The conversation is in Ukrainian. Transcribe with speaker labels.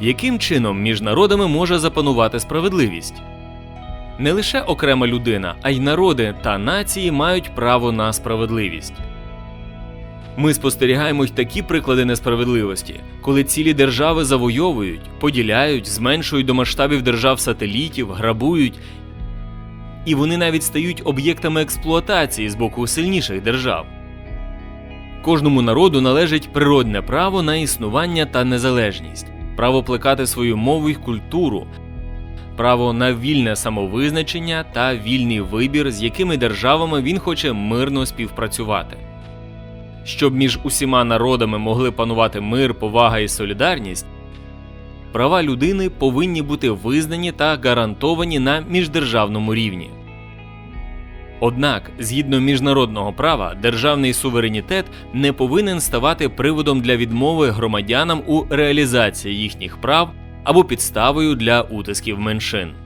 Speaker 1: Яким чином між народами може запанувати справедливість? Не лише окрема людина, а й народи та нації мають право на справедливість. Ми спостерігаємо й такі приклади несправедливості, коли цілі держави завойовують, поділяють, зменшують до масштабів держав сателітів, грабують, і вони навіть стають об'єктами експлуатації з боку сильніших держав. Кожному народу належить природне право на існування та незалежність, право плекати свою мову й культуру, право на вільне самовизначення та вільний вибір, з якими державами він хоче мирно співпрацювати. Щоб між усіма народами могли панувати мир, повага і солідарність, права людини повинні бути визнані та гарантовані на міждержавному рівні. Однак, згідно міжнародного права, державний суверенітет не повинен ставати приводом для відмови громадянам у реалізації їхніх прав або підставою для утисків меншин.